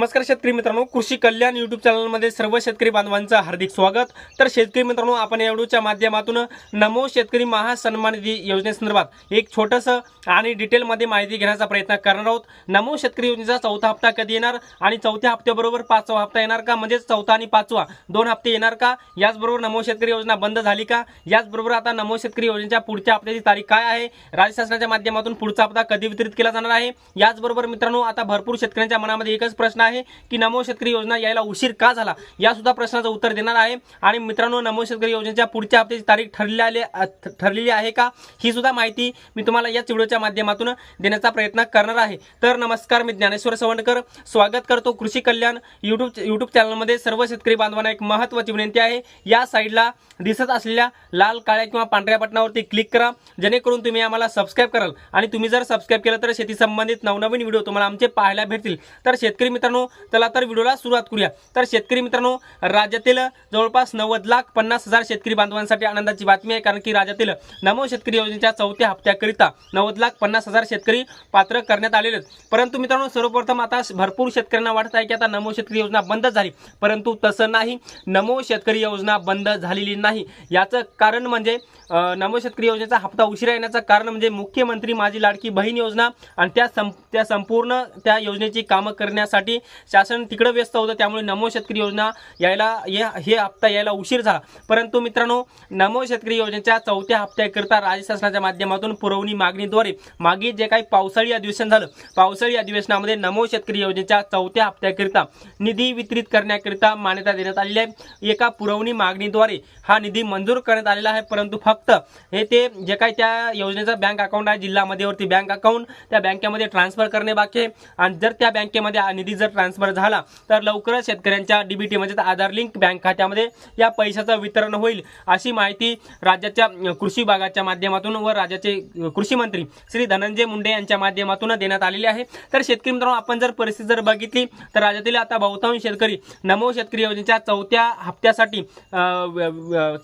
नमस्कार शेतकरी मित्रांनो कृषी कल्याण युट्यूब चॅनलमध्ये सर्व शेतकरी बांधवांचं हार्दिक स्वागत. तर शेतकरी मित्रांनो आपण या व्हिडिओच्या माध्यमातून नमो शेतकरी महासन्मान निधी योजनेसंदर्भात एक छोटंसं आणि डिटेलमध्ये माहिती घेण्याचा प्रयत्न करणार आहोत. नमो शेतकरी योजनेचा चौथा हप्ता कधी येणार आणि चौथ्या हप्त्याबरोबर पाचवा हप्ता येणार का? म्हणजेच चौथा आणि पाचवा दोन हप्ते येणार का? याचबरोबर नमो शेतकरी योजना बंद झाली का? याचबरोबर आता नमो शेतकरी योजनेच्या पुढच्या हप्त्याची तारीख काय आहे? राज्य शासनाच्या माध्यमातून पुढचा हप्ता कधी वितरित केला जाणार आहे? याचबरोबर मित्रांनो आता भरपूर शेतकऱ्यांच्या मनामध्ये एकच प्रश्न आहे. की नमो शेतकरी योजना यायला उशीर का झाला? या सुद्धा प्रश्नाचं उत्तर देणार आहे. आणि मित्रांनो नमो शेतकरी योजनेच्या पुढच्या हप्त्याची तारीख ठरलेली आले- ठरलेली आहे का? ही सुद्धा माहिती मी तुम्हाला याच व्हिडिओच्या माध्यमातून देण्याचा प्रयत्न करणार आहे. तर नमस्कार मी ज्ञानेश्वर सवंडकर. स्वागत करतो कृषी कल्याण युट्यूब युट्यूब चॅनलमध्ये सर्व शेतकरी बांधवांना एक महत्त्वाची विनंती आहे. या साईडला दिसत असलेल्या लाल काळ्या किंवा पांढऱ्या बटनावरती क्लिक करा. जेणेकरून तुम्ही आम्हाला सबस्क्राईब कराल. आणि तुम्ही जर सबस्क्राईब केलं तर शेती संबंधित नवनवीन व्हिडिओ तुम्हाला आमचे पाहायला भेटतील. तर शेतकरी मित्रांनो चला तर व्हिडिओला सुरुवात करूया. तर शेतकरी मित्रांनो राज्यातील जवळपास नव्वद लाख पन्नास हजार शेतकरी बांधवांसाठी आनंदाची बातमी आहे कारण की राज्यातील नमो शेतकरी योजनेच्या चौथ्या हप्त्याकरिता नव्वद लाख पन्नास हजार शेतकरी पात्र करण्यात आलेले परंतु मित्रांनो सर्वप्रथम आता भरपूर शेतकऱ्यांना वाटत आहे की आता नमो शेतकरी योजना बंद झाली. परंतु तसं नाही नमो शेतकरी योजना बंद झालेली नाही. याचं कारण म्हणजे नमो शेतकरी योजनेचा हप्ता उशिरा येण्याचं कारण म्हणजे मुख्यमंत्री माझी लाडकी बहीण योजना आणि त्या सं त्या संपूर्ण त्या योजनेची कामं करण्यासाठी शासन तिकडं व्यस्त होतं त्यामुळे नमो शेतकरी योजना यायला या हे हप्ता यायला उशीर झाला. परंतु मित्रांनो नमो शेतकरी योजनेच्या चौथ्या हप्त्याकरिता राज्य शासनाच्या माध्यमातून पुरवणी मागणीद्वारे मागे जे काही पावसाळी अधिवेशन झालं पावसाळी अधिवेशनामध्ये नमो शेतकरी योजनेच्या चौथ्या हप्त्याकरिता निधी वितरित करण्याकरिता मान्यता देण्यात आलेली आहे. एका पुरवणी मागणीद्वारे हा निधी मंजूर करण्यात आलेला आहे परंतु फक्त हे ते जे काही त्या योजनेचा बँक अकाउंट आहे जिल्हा मध्यवर्ती बँक अकाउंट त्या बँकेमध्ये ट्रान्सफर करणे बाकी आहे. आणि जर त्या बँकेमध्ये निधी जर ट्रान्सफर झाला तर लवकरच शेतकऱ्यांच्या डीबीटी म्हणजे आधार लिंक बँक खात्यामध्ये या पैशाचं वितरण होईल अशी माहिती राज्याच्या कृषी विभागाच्या माध्यमातून व राज्याचे कृषी मंत्री श्री धनंजय मुंडे यांच्या माध्यमातून देण्यात आलेली आहे. तर शेतकरी मित्रांनो आपण जर परिस्थिती जर बघितली तर राज्यातील आता बहुतांश शेतकरी नमो शेतकरी योजनेच्या चौथ्या हप्त्यासाठी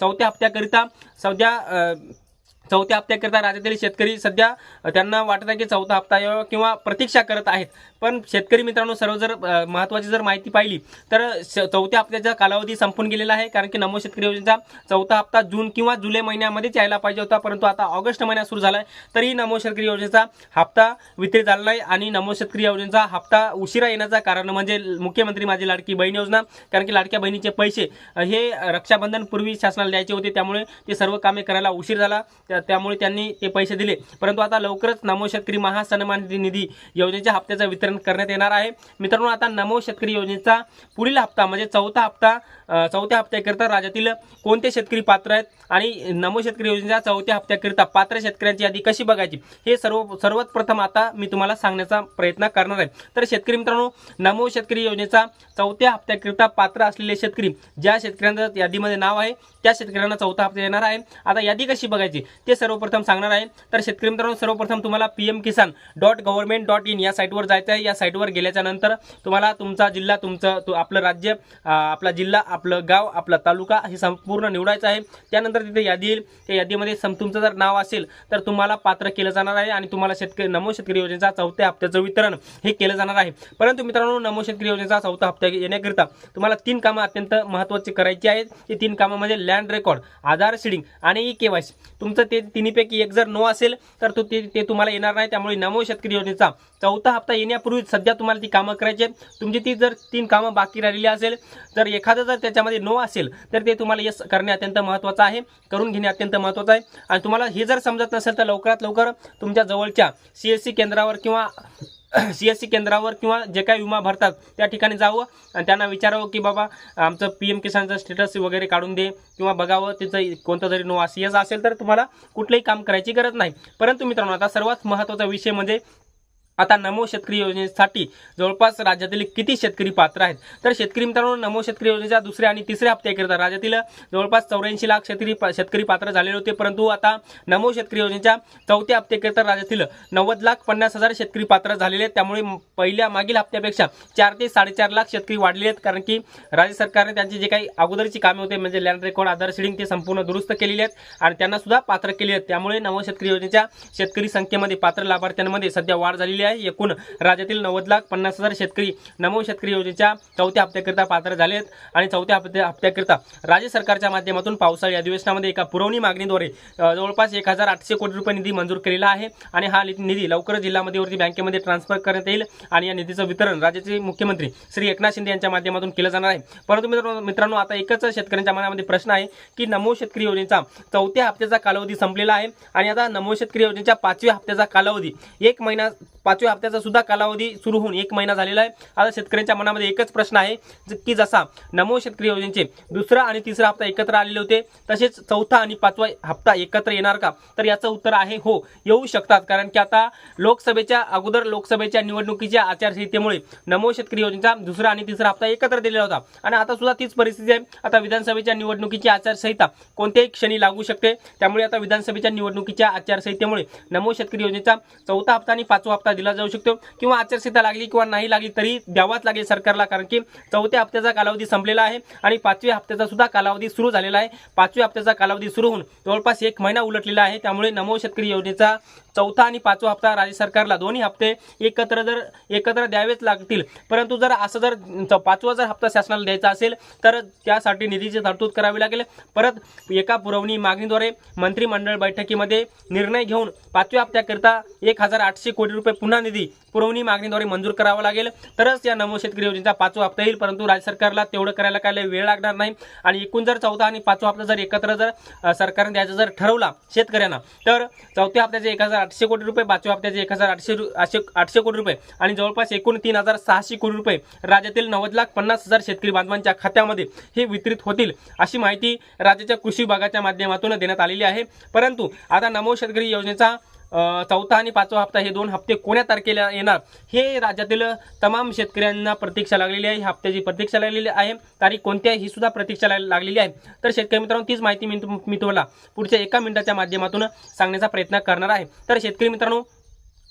चौथ्या हप्त्याकरिता सध्या चौथ्या हप्त्याकरिता राज्यातील शेतकरी सध्या त्यांना वाटत आहे की चौथा हप्ता यावा किंवा प्रतीक्षा करत आहेत. पण शेतकरी मित्रांनो सर्व जर महत्त्वाची जर माहिती पाहिली तर श- चौथ्या हप्त्याचा कालावधी संपून गेलेला आहे. कारण की नमो शेतकरी योजनेचा चौथा हप्ता जून किंवा जुलै महिन्यामध्येच यायला पाहिजे होता. परंतु आता ऑगस्ट महिना सुरू झाला आहे तरीही नमो शेतकरी योजनेचा हप्ता वितरित झाला नाही आणि नमो शेतकरी योजनेचा हप्ता उशिरा येण्याचं कारण म्हणजे मुख्यमंत्री माझी लाडकी बहीण योजना. कारण की लाडक्या बहिणीचे पैसे हे रक्षाबंधन पूर्वी शासनाला द्यायचे होते. त्यामुळे ते सर्व कामे करायला उशीर झाला. त्यामुळे त्यांनी ते पैसे दिले. परंतु आता लवकरच नमो शेतकरी महासन्मान निधी योजनेच्या हप्त्याचं वितरण करण्यात येणार आहे. मित्रांनो आता नमो शेतकरी योजनेचा पुढील हप्ता म्हणजे चौथा हप्ता चौथ्या हप्त्याकरिता राज्यातील कोणते शेतकरी पात्र आहेत आणि नमो शेतकरी योजनेच्या चौथ्या हप्त्याकरिता पात्र शेतकऱ्यांची यादी कशी बघायची? हे सर्व सर्वात प्रथम आता मी तुम्हाला सांगण्याचा प्रयत्न करणार आहे. तर शेतकरी मित्रांनो नमो शेतकरी योजनेचा चौथ्या हप्त्याकरिता पात्र असलेले शेतकरी ज्या शेतकऱ्यांचं यादीमध्ये नाव आहे त्या शेतकऱ्यांना चौथा हप्ता येणार आहे. आता यादी कशी बघायची? ते सर्वप्रथम सांगणार आहे. तर शेतकरी मित्रांनो सर्वप्रथम तुम्हाला P M Kisan dot government dot in या साईटवर जायचं आहे. या साईटवर गेल्याच्यानंतर तुम्हाला तुमचा जिल्हा तुमचं तो आपलं राज्य आपला जिल्हा आपलं गाव आपला तालुका हे संपूर्ण निवडायचं आहे. त्यानंतर तिथे यादी येईल. त्या यादीमध्ये सम तुमचं जर नाव असेल तर तुम्हाला पात्र केलं जाणार आहे आणि तुम्हाला शेतकरी नमो शेतकरी योजनेचा चौथ्या हप्त्याचं वितरण हे केलं जाणार आहे. परंतु मित्रांनो नमो शेतकरी योजनेचा चौथा हप्ता येण्याकरिता तुम्हाला तीन कामं अत्यंत महत्त्वाची करायची आहेत. ती तीन कामं म्हणजे लँड रेकॉर्ड आधार शिडिंग आणि ई के वाय सी तुमचं ते ते तिन्हीपैकी एक जर नो असेल तर तो ते ते तुम्हाला येणार नाही. त्यामुळे नमो शेतकरी योजनेचा चौथा हप्ता येण्यापूर्वी सध्या तुम्हाला ती कामं करायची तुमची ती जर तीन कामं बाकी राहिलेली असेल तर एखादं जर त्याच्यामध्ये नो असेल तर ते तुम्हाला यस करणे अत्यंत महत्त्वाचं आहे करून घेणे अत्यंत महत्त्वाचं आहे. आणि तुम्हाला हे जर समजत नसेल तर लवकरात लवकर तुमच्या जवळच्या सी एस सी केंद्रावर किंवा सी एस सी केंद्रावर किंवा जे काही विमा भरतात त्या ठिकाणी जावं आणि त्यांना विचारावं की बाबा आमचं पी एम किसानचं स्टेटस वगैरे काढून दे किंवा बघावं तिचं कोणतं जरी नो सी एस असेल तर तुम्हाला कुठलंही काम करायची गरज नाही. परंतु मित्रांनो आता सर्वात महत्त्वाचा विषय म्हणजे आता नमो शेतकरी योजनेसाठी जवळपास राज्यातील किती शेतकरी पात्र आहेत? तर शेतकरी मित्रांनो नमो शेतकरी योजनेच्या दुसऱ्या आणि तिसऱ्या हप्त्याकरिता राज्यातील जवळपास चौऱ्याऐंशी लाख शेतकरी शेतकरी पात्र झालेले होते. परंतु आता नमो शेतकरी योजनेच्या चौथ्या हप्त्याकरिता राज्यातील नव्वद लाख पन्नास हजार शेतकरी पात्र झालेले आहेत. त्यामुळे पहिल्या मागील हप्त्यापेक्षा चार ते साडेचार लाख शेतकरी वाढलेले आहेत. कारण की राज्य सरकारने त्यांची जे काही अगोदरची कामे होते म्हणजे लँड रेकॉर्ड आधार शिडिंग ते संपूर्ण दुरुस्त केलेली आहेत आणि त्यांना सुद्धा पात्र केले आहेत. त्यामुळे नमो शेतकरी योजनेच्या शेतकरी संख्येमध्ये पात्र लाभार्थ्यांमध्ये सध्या वाढ झालेली आहे. आहे. एकूण राज्यातील नव्वद लाख पन्नास हजार शेतकरी नमो शेतकरी योजनेच्या चौथ्या हप्त्याकरिता पात्र झाले आहेत आणि चौथ्या हप्त्या हप्त्याकरिता राज्य सरकारच्या माध्यमातून पावसाळी अधिवेशनामध्ये एका पुरवणी मागणीद्वारे जवळपास एक हजार आठशे कोटी रुपये निधी मंजूर केलेला आहे आणि हा निधी लवकरच जिल्हा मध्यवर्ती बँकेमध्ये ट्रान्सफर करण्यात येईल आणि या निधीचं वितरण राज्याचे मुख्यमंत्री श्री एकनाथ शिंदे यांच्या माध्यमातून केलं जाणार आहे. परंतु मित्रांनो मित्रांनो आता एकच शेतकऱ्यांच्या मनामध्ये प्रश्न आहे की नमो शेतकरी योजनेचा चौथ्या हप्त्याचा कालावधी संपलेला आहे आणि आता नमो शेतकरी योजनेच्या पाचव्या हप्त्याचा कालावधी एक महिना पाचव्या हप्त्याचा सुद्धा कालावधी सुरू होऊन एक महिना झालेला आहे. आता शेतकऱ्यांच्या मनामध्ये एकच प्रश्न आहे की जसा नमो शेतकरी योजनेचे दुसरा आणि तिसरा हप्ता एकत्र आलेले होते तसेच चौथा आणि पाचवा हप्ता एकत्र येणार का? तर याचं उत्तर आहे हो येऊ शकतात. कारण की आता लोकसभेच्या अगोदर लोकसभेच्या निवडणुकीच्या आचारसंहितेमुळे नमो शेतकरी योजनेचा दुसरा आणि तिसरा हप्ता एकत्र दिलेला होता. आणि आता सुद्धा तीच परिस्थिती आहे. आता विधानसभेच्या निवडणुकीची आचारसंहिता कोणत्याही क्षणी लागू शकते. त्यामुळे आता विधानसभेच्या निवडणुकीच्या आचारसंहितेमुळे नमो शेतकरी योजनेचा चौथा हप्ता आणि पाचवा हप्ता दिला जाऊ शकतो किंवा आचारसंहिता लागली किंवा नाही लागली तरी द्यावाच लागेल सरकारला कारण की चौथ्या हप्त्याचा कालावधी संपलेला आहे आणि पाचव्या हप्त्याचा सुद्धा कालावधी सुरू झालेला आहे. पाचव्या हप्त्याचा कालावधी सुरू होऊन जवळपास एक महिना उलटलेला आहे. त्यामुळे नमो शेतकरी योजनेचा चौथा आणि पाचवा हप्ता राज्य सरकारला. दोन्ही हप्ते एकत्र जर एकत्र द्यावेच लागतील. परंतु जर असं जर च- पाचवा जर हप्ता शासनाला द्यायचा असेल तर त्यासाठी निधीची तरतूद करावी लागेल. परत एका पुरवणी मागणीद्वारे मंत्रिमंडळ बैठकीमध्ये निर्णय घेऊन पाचव्या हप्त्याकरिता एक हजार आठशे कोटी रुपये पुन्हा निधी पुरवणी मागणीद्वारे मंजूर करावा लागेल. तरच या नमो शेतकरी योजनेचा पाचवा हप्ता येईल परंतु राज्य सरकारला तेवढं करायला काय वेळ लागणार नाही. आणि एकूण जर चौथा आणि पाचवा हप्ता जर एकत्र जर सरकारने द्यायचा जर ठरवला शेतकऱ्यांना तर चौथ्या हप्त्याचे एक हजार आठशे कोटी रुपये पाचव्या हप्त्याचे एक हजार आठशे आठशे आठशे कोटी रुपये आणि जवळपास एकूण तीन हजार सहाशे कोटी रुपये राज्यातील नव्वद लाख पन्नास हजार शेतकरी बांधवांच्या खात्यामध्ये हे वितरित होतील अशी माहिती राज्याच्या कृषी विभागाच्या माध्यमातून देण्यात आलेली आहे. परंतु आता नमो शेतकरी योजनेचा चौथा आणि पाचवा हप्ता हे दोन हप्ते कोण्या तारखेला येणार? हे राज्यातील तमाम शेतकऱ्यांना प्रतीक्षा लागलेली आहे. हप्त्याची प्रतीक्षा लागलेली आहे. तारीख कोणत्या आहे ही सुद्धा प्रतीक्षा लाग- लागलेली आहे. तर शेतकरी मित्रांनो तीच माहिती मी तुम्हाला पुढच्या एका मिनिटाच्या माध्यमातून सांगण्याचा प्रयत्न करणार आहे. तर शेतकरी मित्रांनो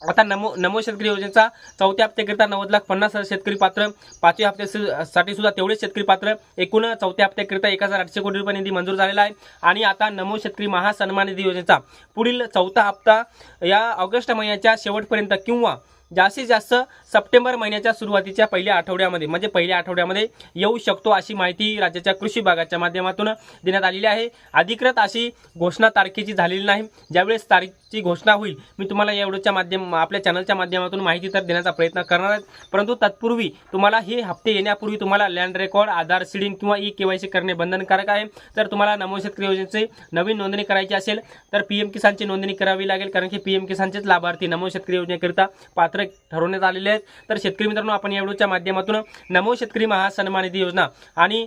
आता नमो नमो शेतकरी योजनेचा चौथ्या हप्त्याकरिता नव्वद लाख पन्नास हजार शेतकरी पात्र पाचव्या हप्त्यासाठी सुद्धा तेवढेच शेतकरी पात्र. एकूण चौथ्या हप्त्याकरिता एक हजार आठशे कोटी रुपये निधी मंजूर झालेला आहे. आणि आता नमो शेतकरी महासन्मान निधी योजनेचा पुढील चौथा हप्ता या ऑगस्ट महिन्याच्या शेवटपर्यंत किंवा जास्तीत जास्त सप्टेंबर महिन्याच्या सुरुवातीच्या पहिल्या आठवड्यामध्ये म्हणजे पहिल्या आठवड्यामध्ये येऊ शकतो अशी माहिती राज्याच्या कृषी विभागाच्या माध्यमातून देण्यात आलेली आहे. अधिकृत अशी घोषणा तारखेची झालेली नाही. ज्यावेळेस तारीखची घोषणा होईल मी तुम्हाला एवढंच्या माध्यम आपल्या चॅनलच्या माध्यमातून माहिती तर देण्याचा प्रयत्न करणार आहे. परंतु तत्पूर्वी तुम्हाला हे हप्ते येण्यापूर्वी तुम्हाला लँड रेकॉर्ड आधार सीडिंग किंवा ई केवायसी करणे बंधनकारक आहे. तर तुम्हाला नमो शेतकरी योजनेचे नवीन नोंदणी करायची असेल तर पी एम किसानची नोंदणी करावी लागेल कारण की पी एम किसानचेच लाभार्थी नमो शेतकरी योजनेकरिता पात्र ठरवण्यात आलेले आहेत. तर शेतकरी मित्रांनो आपण या व्हिडिओच्या माध्यमातून नमो शेतकरी महासन्मान निधी योजना आणि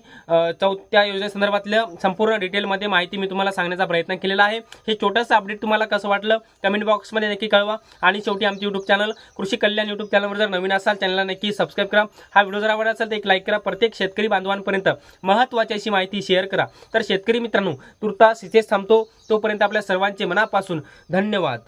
चौथ्या योजनेसंदर्भातल्या संपूर्ण डिटेलमध्ये माहिती मी तुम्हाला सांगण्याचा प्रयत्न केलेला आहे. हे छोटंसं अपडेट तुम्हाला कसं वाटलं कमेंट बॉक्समध्ये नक्की कळवा. आणि शेवटी आमचे यूट्यूब चॅनल कृषी कल्याण यूट्यूब चॅनलवर जर नवीन असाल चॅनलला नक्की सबस्क्राईब करा. हा व्हिडिओ जर आवडला असेल तर एक लाईक करा. प्रत्येक शेतकरी बांधवांपर्यंत महत्त्वाची अशी माहिती शेअर करा. तर शेतकरी मित्रांनो तुर्तास इथेच थांबतो. तोपर्यंत आपल्या सर्वांचे मनापासून धन्यवाद.